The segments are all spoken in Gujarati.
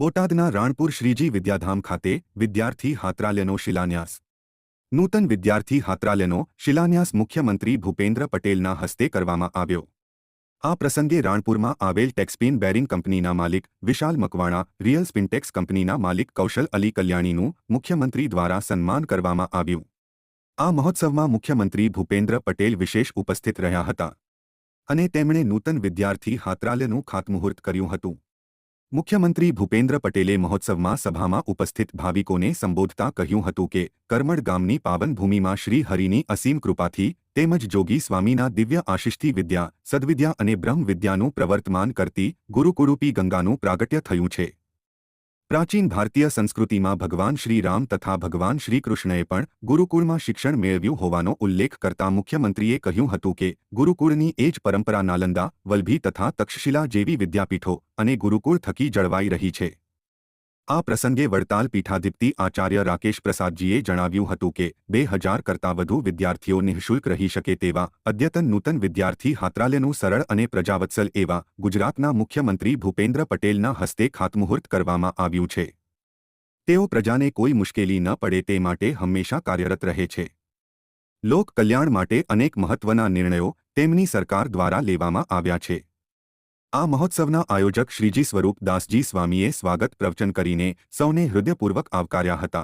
બોટાદના રાણપુર શ્રીજી વિદ્યાધામ ખાતે વિદ્યાર્થી હાત્રાલયનો શિલાન્યાસ. નૂતન વિદ્યાર્થી હાત્રાલયનો શિલાન્યાસ મુખ્યમંત્રી ભૂપેન્દ્ર પટેલના હસ્તે કરવામાં આવ્યો. આ પ્રસંગે રાણપુરમાં આવેલ ટેક્સપિન બેરિંગ કંપનીના માલિક વિશાલ મકવાણા, રિયલ સ્પિનટેક્સ કંપનીના માલિક કૌશલ અલી કલ્યાણીનું મુખ્યમંત્રી દ્વારા સન્માન કરવામાં આવ્યું. આ મહોત્સવમાં મુખ્યમંત્રી ભૂપેન્દ્ર પટેલ વિશેષ ઉપસ્થિત રહ્યા હતા. અને તેમણે નૂતન વિદ્યાર્થી હાત્રાલયનું ખાતમુહૂર્ત કર્યું હતું. મુખ્યમંત્રી ભૂપેન્દ્ર પટેલે મહોત્સવમાં સભામાં ઉપસ્થિત ભાવિકોને સંબોધતા કહ્યું હતું કે કરમડ ગામની પાવન ભૂમિમાં શ્રી હરિની અસીમ કૃપાથી તેમજ જોગી સ્વામીના દિવ્ય આશિષથી વિદ્યા, સદવિદ્યા અને બ્રહ્મ વિદ્યાનું પ્રવર્તમાન કરતી ગુરુકુરૂપી ગંગાનું પ્રાગટ્ય થયું છે. પ્રાચીન ભારતીય સંસ્કૃતિમાં ભગવાન શ્રી રામ તથા ભગવાન શ્રી કૃષ્ણએ પણ ગુરુકુળમાં શિક્ષણ મેળવ્યું હોવાનો ઉલ્લેખ કરતા મુખ્યમંત્રીએ કહ્યું હતું કે, ગુરુકુળની એ જ પરંપરા નાલંદા, વલ્ભી તથા તક્ષશિલા જેવી વિદ્યાપીઠો અને ગુરુકુળ થકી જળવાઈ રહી છે. આ પ્રસંગે વડતાલ પીઠાધિપતિ આચાર્ય રાકેશ પ્રસાદજીએ જણાવ્યું હતું કે, બે હજાર કરતાં વધુ વિદ્યાર્થીઓ નિઃશુલ્ક રહી શકે તેવા અદ્યતન નૂતન વિદ્યાર્થી હાત્રાલયનું સરળ અને પ્રજાવત્સલ એવા ગુજરાતના મુખ્યમંત્રી ભૂપેન્દ્ર પટેલના હસ્તે ખાતમુહૂર્ત કરવામાં આવ્યું છે. તેઓ પ્રજાને કોઈ મુશ્કેલી ન પડે તે માટે હંમેશા કાર્યરત રહે છે. લોક કલ્યાણ માટે અનેક મહત્વના નિર્ણયો તેમની સરકાર દ્વારા લેવામાં આવ્યા છે. આ મહોત્સવના આયોજક શ્રીજી સ્વરૂપ દાસજી સ્વામીએ સ્વાગત પ્રવચન કરીને સૌને હૃદયપૂર્વક આવકાર્યા હતા.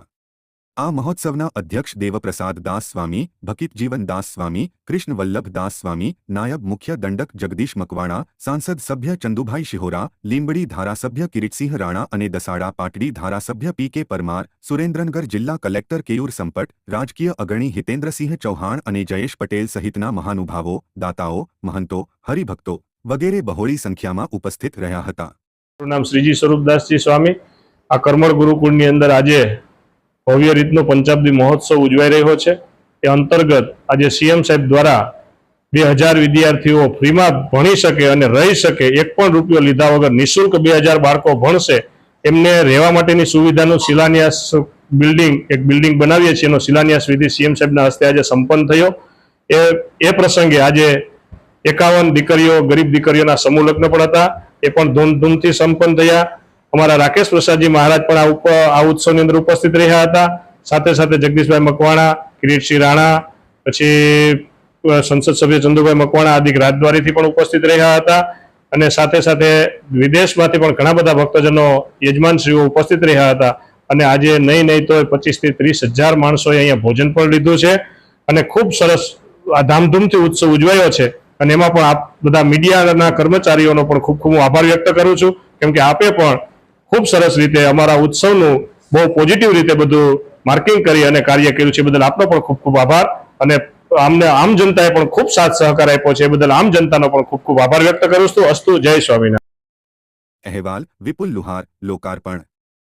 આ મહોત્સવના અધ્યક્ષ દેવપ્રસાદ દાસ સ્વામી, ભકિતજીવન દાસ સ્વામી કૃષ્ણ દાસ સ્વામી, નાયબ મુખ્ય દંડક જગદીશ મકવાણા, સાંસદ સભ્ય ચંદુભાઈ શિહોરા, લીંબડી ધારાસભ્ય કિરીટસિંહ રાણા અને દસાડા પાટડી ધારાસભ્ય પી કે પરમાર, સુરેન્દ્રનગર જિલ્લા કલેક્ટર કેયુર સંપટ, રાજકીય અગ્રણી હિતેન્દ્રસિંહ ચૌહાણ અને જયેશ પટેલ સહિતના મહાનુભાવો, દાતાઓ, મહંતો, હરિભક્તો વગેરે બહોળી સંખ્યામાં ઉપસ્થિત રહ્યા હતા. મારું નામ શ્રીજી સ્વરૂપદાસજી સ્વામી. આ કર્મળ ગુરુકુળની અંદર આજે ભવ્ય રીતનો પંચાબ્દી મહોત્સવ ઉજવાઈ રહ્યો છે. એ અંતર્ગત આજે સીએમ સાહેબ દ્વારા બે હજાર વિદ્યાર્થીઓ ફ્રીમાં ભણી શકે અને રહી શકે, એક પણ રૂપિયો લીધા વગર નિઃશુલ્ક બે હજાર બાળકો ભણશે, એમને રહેવા માટેની સુવિધાનું શિલાન્યાસ બિલ્ડિંગ, એક બિલ્ડિંગ બનાવીએ છીએ, એનો શિલાન્યાસ વિધિ સીએમ સાહેબના હસ્તે આજે સંપન્ન થયો. એ એ પ્રસંગે આજે એકાવન દીકરીઓ, ગરીબ દીકરીઓના સમૂહ લગ્ન પણ હતા. એ પણ ધૂમધૂમથી સંપન્ન થયા. અમારા રાકેશ પ્રસાદજી મહારાજ પણ આ ઉત્સવની અંદર ઉપસ્થિત રહ્યા હતા. સાથે સાથે જગદીશભાઈ મકવાણા, કિરીટસિંહ રાણા, પછી સંસદ સભ્ય ચંદુભાઈ મકવાણા આદિ રાજદ્વારીથી પણ ઉપસ્થિત રહ્યા હતા. અને સાથે સાથે વિદેશમાંથી પણ ઘણા બધા ભક્તજનો, યજમાનશ્રીઓ ઉપસ્થિત રહ્યા હતા. અને આજે નહીં નહીં તો પચીસથી ત્રીસ હજાર માણસોએ અહીંયા ભોજન પણ લીધું છે. અને ખૂબ સરસ આ ધામધૂમથી ઉત્સવ ઉજવાયો છે. અને એમાં પણ આપ બધા મીડિયાના કર્મચારીઓનો પણ ખૂબ ખૂબ આભાર વ્યક્ત કરું છું. કેમ કે આપે પણ ખૂબ સરસ રીતે અમારા ઉત્સવનું બહુ પોઝિટિવ રીતે બધું માર્કિંગ કરી અને કાર્ય કર્યું છે. બદલ આપનો પણ ખૂબ ખૂબ આભાર અને આમને આમ જનતાએ પણ ખૂબ સાથ સહકાર આપ્યો છે. બદલ આમ જનતાનો પણ ખૂબ ખૂબ આભાર વ્યક્ત કરું છું. અસ્તુ જય સ્વામિનારાયણ. અહેવાલ વિપુલ લુહાર, લોકાર્પણ.